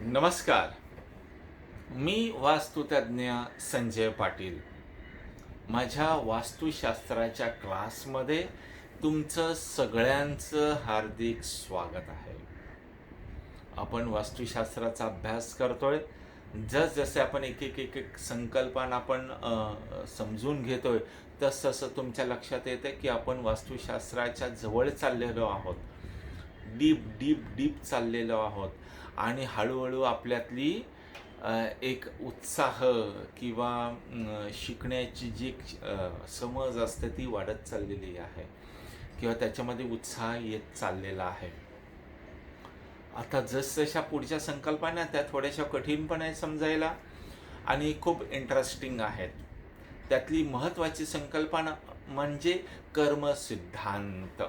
नमस्कार. मी वास्तुतज्ञ संजय पाटील. माझ्या वास्तुशास्त्राच्या क्लासमध्ये तुमचं सगळ्यांचं हार्दिक स्वागत आहे. आपण वास्तुशास्त्राचा अभ्यास करतोय. जसजसे आपण एक एक एक एक संकल्पना आपण समजून घेतोय तस तसं तुमच्या लक्षात येतं की आपण वास्तुशास्त्राच्या जवळ चाललेलो आहोत. डीप डीप डीप चाललेलो आहोत. आणि हळूहळू आपल्यातली एक उत्साह किंवा शिकण्याची जी समज असते ती वाढत चाललेली आहे. किंवा त्याच्यामध्ये उत्साह येत चाललेला आहे. आता जसजशा पुढच्या संकल्पना त्या थोड्याशा कठीण पण आहेत समजायला. आणि खूप इंटरेस्टिंग आहेत. त्यातली महत्त्वाची संकल्पना म्हणजे कर्मसिद्धांत.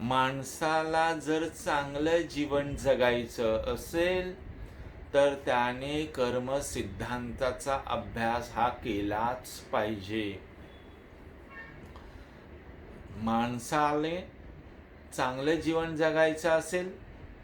माणसाला जर चांगलं जीवन जगायचं असेल तर त्याने कर्म सिद्धांताचा अभ्यास हा केलाच पाहिजे. माणसाने चांगलं जीवन जगायचं असेल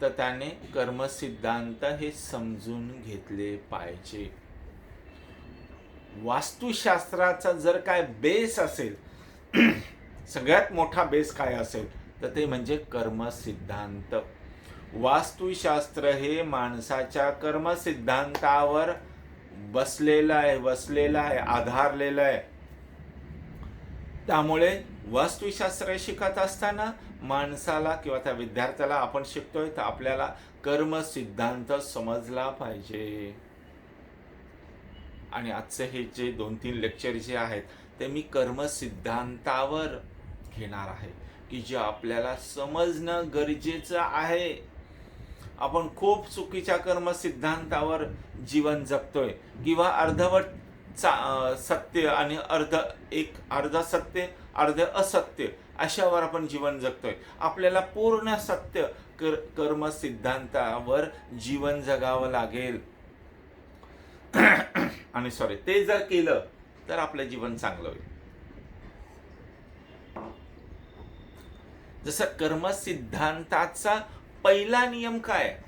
तर त्याने कर्मसिद्धांत हे समजून घेतले पाहिजे. वास्तुशास्त्राचा जर काय बेस असेल सगळ्यात मोठा बेस काय असेल? तर ते म्हणजे कर्मसिद्धांत. वास्तुशास्त्र हे माणसाच्या कर्मसिद्धांतावर बसलेलं आहे बसलेलं आहे आधारलेलं आहे. त्यामुळे वास्तुशास्त्र शिकत असताना माणसाला किंवा त्या विद्यार्थ्याला आपण शिकतोय तर आपल्याला कर्म सिद्धांत समजला पाहिजे. आणि आजचे हे जे दोन तीन लेक्चर जे आहेत ते मी कर्म सिद्धांतावर घेणार आहे. की जे आपल्याला समजणं गरजेचं आहे. आपण खूप चुकीच्या कर्म सिद्धांतावर जीवन जगतोय. किंवा अर्धवट चा सत्य आणि अर्ध एक अर्ध सत्य अर्ध असत्य अशावर आपण जीवन जगतोय. आपल्याला पूर्ण सत्य कर कर्म सिद्धांतावर जीवन जगावं लागेल. आणि सॉरी ते जर केलं तर आपलं जीवन चांगलं होईल. जसं कर्म सिद्धांताचा पहिला नियम काय?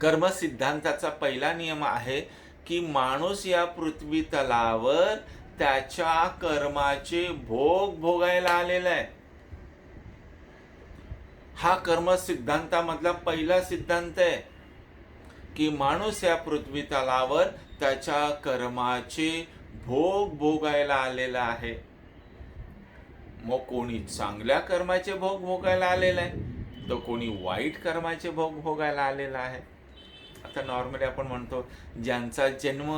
कर्म सिद्धांताचा पहिला नियम आहे की माणूस या पृथ्वी तलावर त्याच्या कर्माचे भोग भोगायला आलेला आहे. हा कर्म सिद्धांतामधला पहिला सिद्धांत आहे की माणूस या पृथ्वी तलावर त्याच्या कर्माचे भोग भोगायला आलेला आहे. मग कोणी चांगल्या कर्माचे भोग भोगायला आलेला आहे तर कोणी वाईट कर्माचे भोग भोगायला आलेला आहे. आता नॉर्मली आपण म्हणतो ज्यांचा जन्म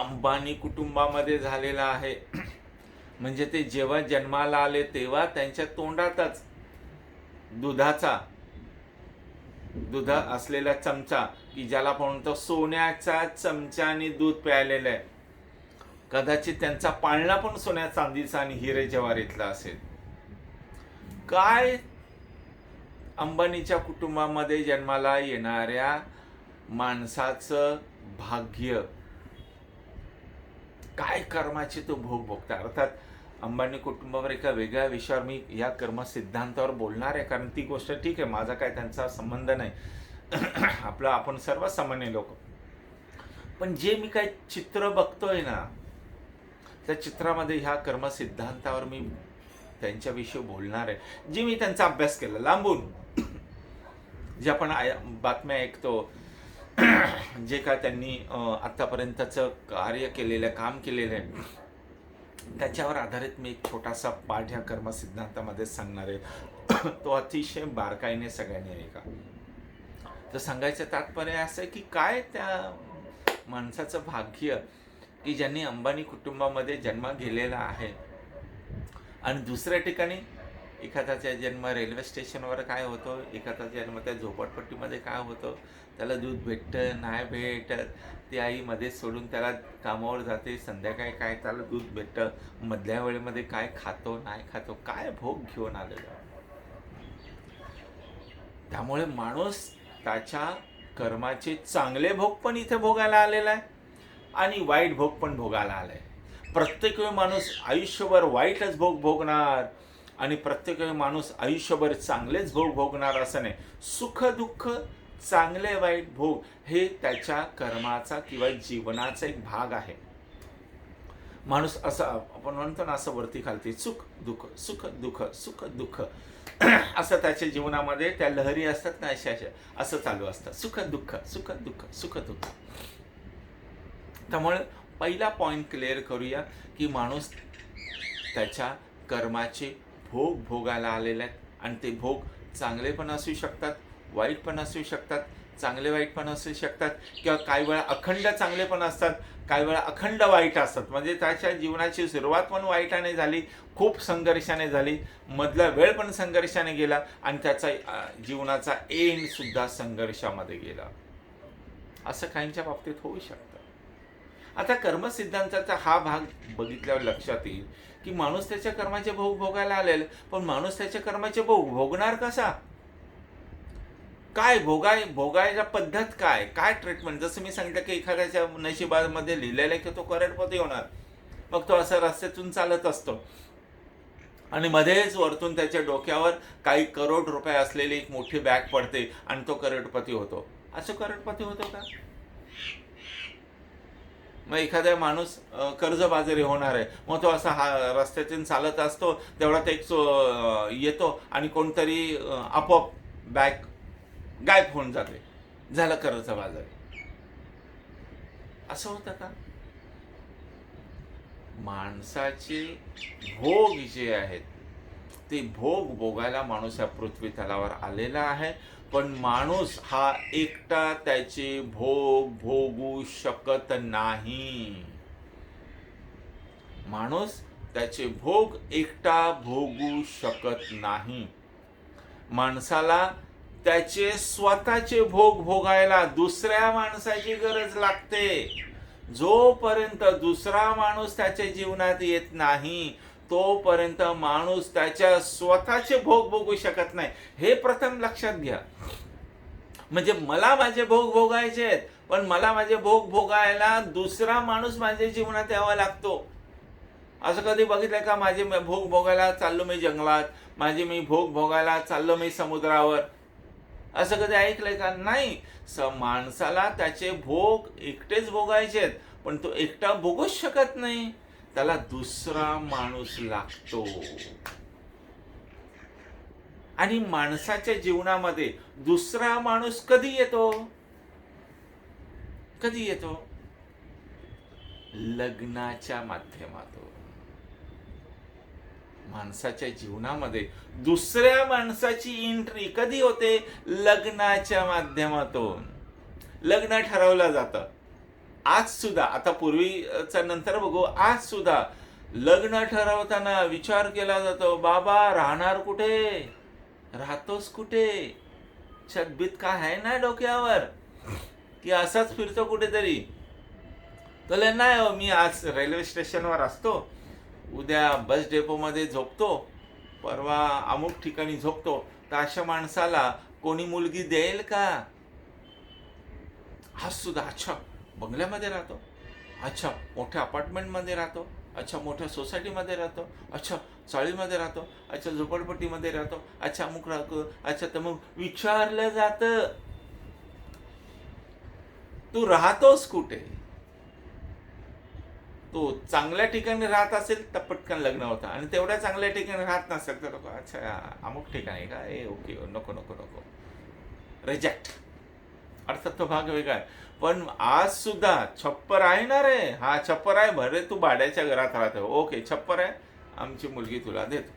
अंबानी कुटुंबामध्ये झालेला आहे म्हणजे ते जेव्हा जन्माला आले तेव्हा त्यांच्या तोंडातच दुधाचा दुधा असलेला चमचा की ज्याला आपण म्हणतो सोन्याच्या चमच्याने दूध प्यायलेलं आहे. कदाचित त्यांचा पाळणा पण सोन्या चांदीचा आणि हिरे जवारीतला असेल. काय अंबानीच्या कुटुंबामध्ये जन्माला येणाऱ्या माणसाचं भाग्य? काय कर्माचे तो भोग भोगता? अर्थात अंबानी कुटुंबावर एका वेगळ्या विषयावर मी या कर्म सिद्धांतावर बोलणार आहे कारण ती गोष्ट ठीक आहे माझा काय त्यांचा संबंध नाही. आपला आपण सर्वसामान्य लोक. पण जे मी काय चित्र बघतोय ना त्या चित्रामध्ये ह्या कर्म सिद्धांतावर मी त्यांच्याविषयी बोलणार आहे. जी मी त्यांचा अभ्यास केला लांबून. जे आपण आय- बातम्या ऐकतो जे काय त्यांनी आत्तापर्यंतचं कार्य केलेलं आहे काम केलेलं आहे त्याच्यावर आधारित मी एक छोटासा पाठ ह्या कर्म सिद्धांतामध्ये सांगणार आहे. तो अतिशय बारकाईने सगळ्यांनी ऐका. तर सांगायचं तात्पर्य असं आहे की काय त्या माणसाचं भाग्य की ज्यांनी अंबानी कुटुंबामध्ये जन्म गेलेला आहे. आणि दुसऱ्या ठिकाणी एखाद्याचा जन्म रेल्वे स्टेशनवर काय होतो एखादाचा जन्म त्या झोपडपट्टीमध्ये काय होतं त्याला दूध भेटतं नाही भेटत ती आई मध्येच सोडून त्याला कामावर जाते संध्याकाळी काय त्याला दूध भेटतं मधल्या वेळेमध्ये काय खातो नाही खातो काय भोग घेऊन आलेला. त्यामुळे माणूस त्याच्या कर्माचे चांगले भोग पण इथे भोगायला आलेला आहे. आणि वाईट भोग पण भोगायला आलाय. प्रत्येक वेळी माणूस आयुष्यभर वाईटच भोग भोगणार आणि प्रत्येक वेळी माणूस आयुष्यभर चांगलेच भोग भोगणार असं नाही. सुख दुःख चांगले वाईट भोग हे त्याच्या कर्माचा किंवा जीवनाचा एक भाग आहे. माणूस असं आपण म्हणतो ना असं वरती खालती सुख दुःख सुख दुःख सुख दुःख. असं त्याच्या जीवनामध्ये त्या लहरी असतात ना अशा अशा असं चालू असतं. सुख दुःख सुख दुःख सुख दुःख. त्यामुळे पहिला पॉईंट क्लिअर करूया की माणूस त्याच्या कर्माचे भोग भोगायला आलेले आहेत आणि ते भोग चांगले पण असू शकतात वाईट पण असू शकतात चांगले वाईट पण असू शकतात किंवा काही वेळा अखंड चांगले पण असतात काही वेळा अखंड वाईट असतात. म्हणजे त्याच्या जीवनाची सुरुवात पण वाईटाने झाली खूप संघर्षाने झाली मधला वेळ पण संघर्षाने गेला आणि त्याचा जीवनाचा एंड सुद्धा संघर्षामध्ये गेला. असं काहींच्या बाबतीत होऊ शकतं. आता कर्मसिद्धांताचा हा भाग बघितल्यावर लक्षात येईल की माणूस त्याच्या कर्माचे भोग भोगायला आलेले पण माणूस त्याच्या कर्माचे भोग भोगणार कसा? काय भोगाय भोगायच्या पद्धत काय? काय ट्रीटमेंट जसं मी सांगितलं की एखाद्याच्या नशिबामध्ये लिहिलेलं आहे की तो करोडपती होणार मग तो असा रस्त्यातून चालत असतो. आणि मध्येच वरतून त्याच्या डोक्यावर काही करोड रुपये असलेली एक मोठी बॅग पडते आणि तो करोडपती होतो. असं करोडपती होतो का? मग एखादा माणूस कर्जबाजारी होणार आहे. मग तो असा हा रस्त्यातून चालत असतो तेवढ्यात एक चो येतो आणि कोणतरी आपोआप बॅग गायब होऊन जाते. झालं कर्जबाजारी. असं होतं का? माणसाचे भोग जे आहेत ते भोग भोगायला माणूस या पृथ्वी तलावर आलेला आहे. पण माणूस हा एकटा त्याचे भोग भोगू शकत नाही. माणूस त्याचे भोग एकटा भोगू शकत नाही. माणसाला त्याचे स्वतःचे भोग भोगायला दुसऱ्या माणसाची गरज लागते. जोपर्यंत दुसरा माणूस त्याच्या जीवनात येत नाही तोपर्यंत माणूस त्याच्या स्वतःचे भोग भोगू शकत नाही. हे प्रथम लक्षात घ्या. म्हणजे मला माझे भोग भोगायचे आहेत पण मला माझे भोग भोगायला दुसरा माणूस माझ्या जीवनात यावा लागतो. असं कधी बघितलंय का? माझे भोग भोगायला चाललो मी जंगलात माझे मी भोग भोगायला चाललो मी समुद्रावर. असं कधी ऐकलंय का? नाही. स माणसाला त्याचे भोग एकटेच भोगायचे आहेत पण तो एकटा भोगूच शकत नाही. त्याला दुसरा माणूस लागतो. आणि माणसाच्या जीवनामध्ये दुसरा माणूस कधी येतो? कधी येतो? लग्नाच्या माध्यमातून. माणसाच्या जीवनामध्ये दुसऱ्या माणसाची एंट्री कधी होते? लग्नाच्या माध्यमातून. लग्न ठरवलं जातं. आज सुद्धा आता पूर्वीचा नंतर बघू आज सुद्धा लग्न ठरवताना विचार केला जातो बाबा राहणार कुठे? राहतोस कुठे? छतबीत काय आहे ना डोक्यावर? की असाच फिरतो कुठेतरी. तर नाही हो मी आज रेल्वे स्टेशनवर असतो. उद्या बस डेपोमध्ये झोपतो. परवा अमुक ठिकाणी झोपतो. तर अशा माणसाला कोणी मुलगी देईल का? हा सुद्धा अच्छा. बंगल्यामध्ये राहतो. अच्छा मोठ्या अपार्टमेंटमध्ये राहतो. अच्छा मोठ्या सोसायटीमध्ये राहतो. अच्छा चाळीमध्ये राहतो. अच्छा झोपडपट्टीमध्ये राहतो. अच्छा अमुक राहतो. अच्छा तर मग विचारलं जातं. तू राहतोस कुठे? तो चांगल्या ठिकाणी राहत असेल तर पटकन लग्न होतं. आणि तेवढ्या चांगल्या ठिकाणी राहत नसेल तर लोक अच्छा अमुक ठिकाणी का? ए ओके नको नको नको. रिजेक्ट अर्थात तो भाग वेगळा आहे. पण आज सुद्धा छप्पर आहे ना रे? हा छप्पर आहे. भरे तू भाड्याच्या घरात राहतो. ओके छप्पर आहे. आमची मुलगी तुला देतो.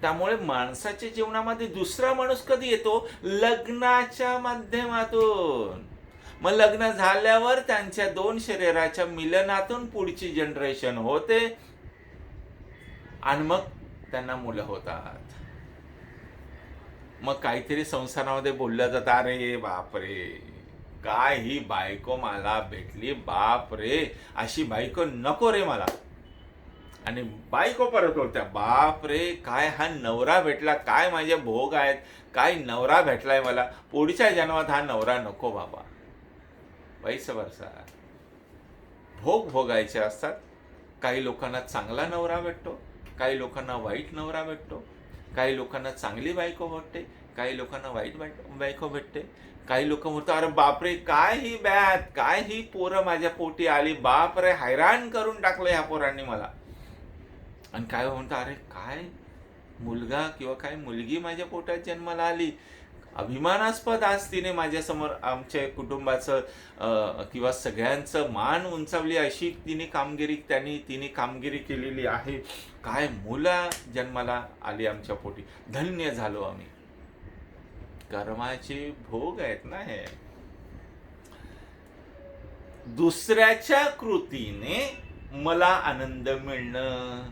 त्यामुळे माणसाच्या जीवनामध्ये दुसरा माणूस कधी येतो? लग्नाच्या माध्यमातून. मग लग्न झाल्यावर त्यांच्या दोन शरीराच्या मिलनातून पुढची जनरेशन होते. आणि मग त्यांना मुलं होतात. मग काहीतरी संसारामध्ये बोललं जातं अरे बापरे. काय ही बायको मला भेटली? बाप रे अशी बायको नको रे मला. आणि बायको परत होत्या बाप रे काय हा नवरा भेटला? काय माझे भोग आहेत? काय नवरा भेटलाय मला? पुढच्या जन्मात हा नवरा नको बाबा. वैस वरसा भोग भोगायचे असतात. काही लोकांना चांगला नवरा भेटतो काही लोकांना वाईट नवरा भेटतो काही लोकांना चांगली बायको भेटते काही लोकांना वाईट बायको भेटते. काही लोक म्हणतो अरे बापरे काय ही बॅत काय ही पोरं माझ्या पोटी आली बापरे हैराण करून टाकलं ह्या पोरांनी मला. आणि काय म्हणतो अरे काय मुलगा किंवा काय मुलगी माझ्या पोटात जन्माला आली? अभिमानास्पद आज तिने माझ्यासमोर आमच्या कुटुंबाचं किंवा सगळ्यांचं मान उंचावली अशी तिने कामगिरी त्यांनी तिने कामगिरी केलेली आहे. काय मुलं जन्माला आली आमच्या पोटी? धन्य झालो आम्ही. कर्माचे भोग आहेत ना हे. दुसऱ्याच्या कृतीने मला आनंद मिळणं.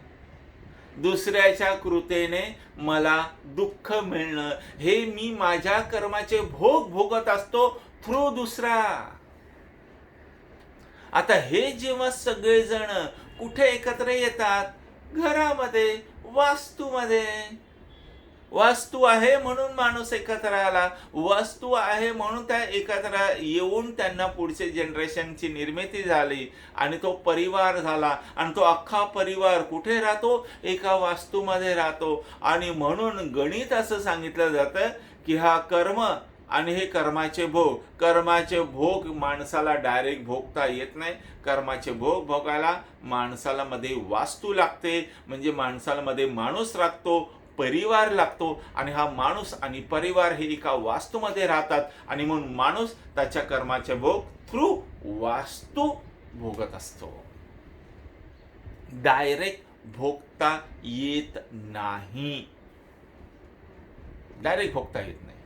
दुसऱ्याच्या कृतेने मला दुःख मिळणं. हे मी माझ्या कर्माचे भोग भोगत असतो थ्रू दुसरा. आता हे जेव्हा सगळेजण कुठे एकत्र येतात? घरामध्ये वास्तूमध्ये. वास्तू आहे म्हणून माणूस एकत्र आला. वास्तू आहे म्हणून त्या एकत्र येऊन त्यांना पुढचे जनरेशनची निर्मिती झाली आणि तो परिवार झाला. आणि तो अख्खा परिवार कुठे राहतो? एका वास्तूमध्ये राहतो. आणि म्हणून गणित असं सांगितलं जातं की हा कर्म आणि हे कर्माचे भोग. कर्माचे भोग माणसाला डायरेक्ट भोगता येत नाही. कर्माचे भोग भोगायला माणसाला मध्ये वास्तू लागते. म्हणजे माणसाला मध्ये माणूस लागतो परिवार लागतो आणि हा माणूस आणि परिवार हे एका वास्तूमध्ये राहतात. आणि म्हणून माणूस त्याच्या कर्माचे भोग थ्रू वास्तू भोगत असतो. डायरेक्ट भोगता येत नाही. डायरेक्ट भोगता येत नाही.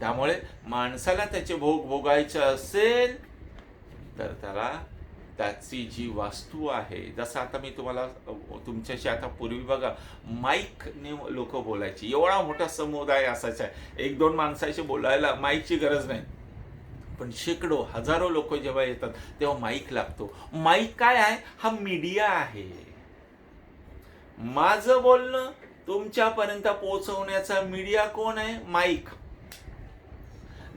त्यामुळे माणसाला त्याचे भोग भोगायचे असेल तर त्याला त्याची जी वास्तू आहे जसं आता मी तुम्हाला तुमच्याशी आता पूर्वी बघा माईकने लोक बोलायची. एवढा मोठा समुदाय असायचा. एक दोन माणसाशी बोलायला माईकची गरज नाही. पण शेकडो हजारो लोक जेव्हा येतात तेव्हा माईक लागतो. माईक काय आहे? हा मीडिया आहे. माझं बोलणं तुमच्यापर्यंत पोहोचवण्याचा मीडिया कोण आहे? माईक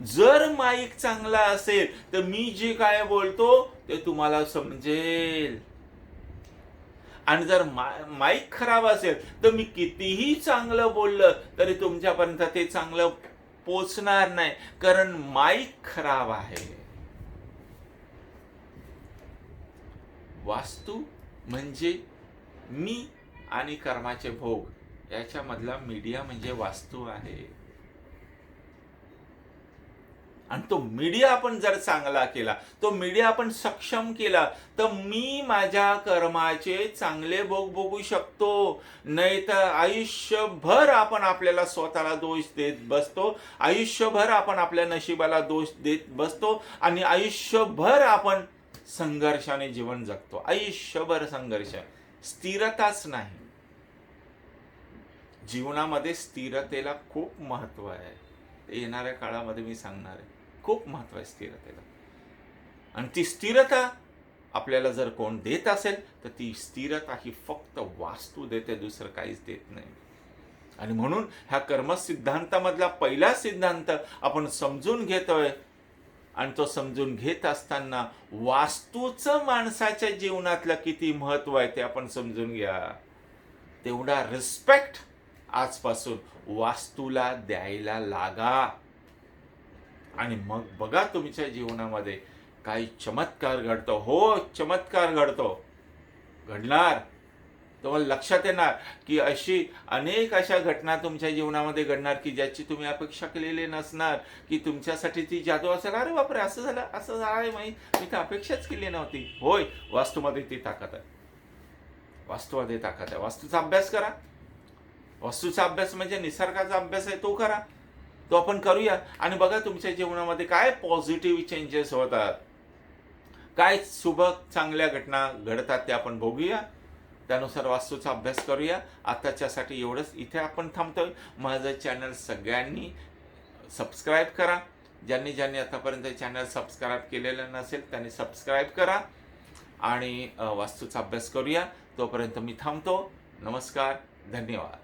जर माईक चांगला असेल तर मी जे काय बोलतो ते तुम्हाला समजेल. आणि जर मा- माईक खराब असेल तर मी कितीही चांगलं बोललं तरी तुमच्यापर्यंत ते चांगलं पोचणार नाही कारण माईक खराब आहे. वास्तू म्हणजे मी आणि कर्माचे भोग. याच्यामधला मीडिया म्हणजे वास्तू आहे. आणि तो मीडिया आपण जर चांगला केला तो मीडिया आपण सक्षम केला तर मी माझ्या कर्माचे चांगले भोग भोगू शकतो. नाही तर आयुष्यभर आपण आपल्याला स्वतःला दोष देत बसतो आयुष्यभर आपण आपल्या नशिबाला दोष देत बसतो आणि आयुष्यभर आपण संघर्षाने जीवन जगतो. आयुष्यभर संघर्ष. स्थिरताच नाही. जीवनामध्ये स्थिरतेला खूप महत्त्व आहे. येणाऱ्या काळामध्ये मी सांगणार आहे. खूप महत्त्व आहे स्थिरतेला. आणि ती स्थिरता आपल्याला जर कोण देत असेल तर ती स्थिरता ही फक्त वास्तू देते दुसरं काहीच देत नाही. आणि म्हणून ह्या कर्मसिद्धांतामधला पहिला सिद्धांत आपण समजून घेतोय. आणि तो समजून घेत असताना वास्तूचं माणसाच्या जीवनातलं किती महत्त्व आहे ते आपण समजून घ्या. तेवढा रिस्पेक्ट आजपासून वास्तूला द्यायला लागा. आणि मग बघा तुमच्या जीवनामध्ये काही चमत्कार घडतो. हो चमत्कार घडतो. घडणार. तुम्हाला लक्षात येणार की अशी अनेक अशा घटना तुमच्या जीवनामध्ये घडणार की ज्याची तुम्ही अपेक्षा केलेली नसणार की तुमच्यासाठी ती जादू असेल. अरे बापरे असं झालं असं झालं. माहीत. मी तर अपेक्षाच केली नव्हती. होय वास्तूमध्ये ती ताकद आहे. वास्तूमध्ये ताकद आहे. वास्तूचा अभ्यास करा. वास्तूचा अभ्यास म्हणजे निसर्गाचा अभ्यास आहे तो करा. तो आपण करूया. आणि बघा तुमच्या जीवनामध्ये काय पॉझिटिव्ह चेंजेस होतात. काय शुभ चांगल्या घटना घडतात त्या आपण बघूया. त्यानुसार वास्तूचा अभ्यास करूया. आत्ताच्यासाठी एवढंच. इथे आपण थांबतोय. माझं चॅनल सगळ्यांनी सबस्क्राईब करा. ज्यांनी ज्यांनी आतापर्यंत चॅनल सबस्क्राईब केलेलं नसेल त्यांनी सबस्क्राईब करा. आणि वास्तूचा अभ्यास करूया. तोपर्यंत मी थांबतो. नमस्कार. धन्यवाद.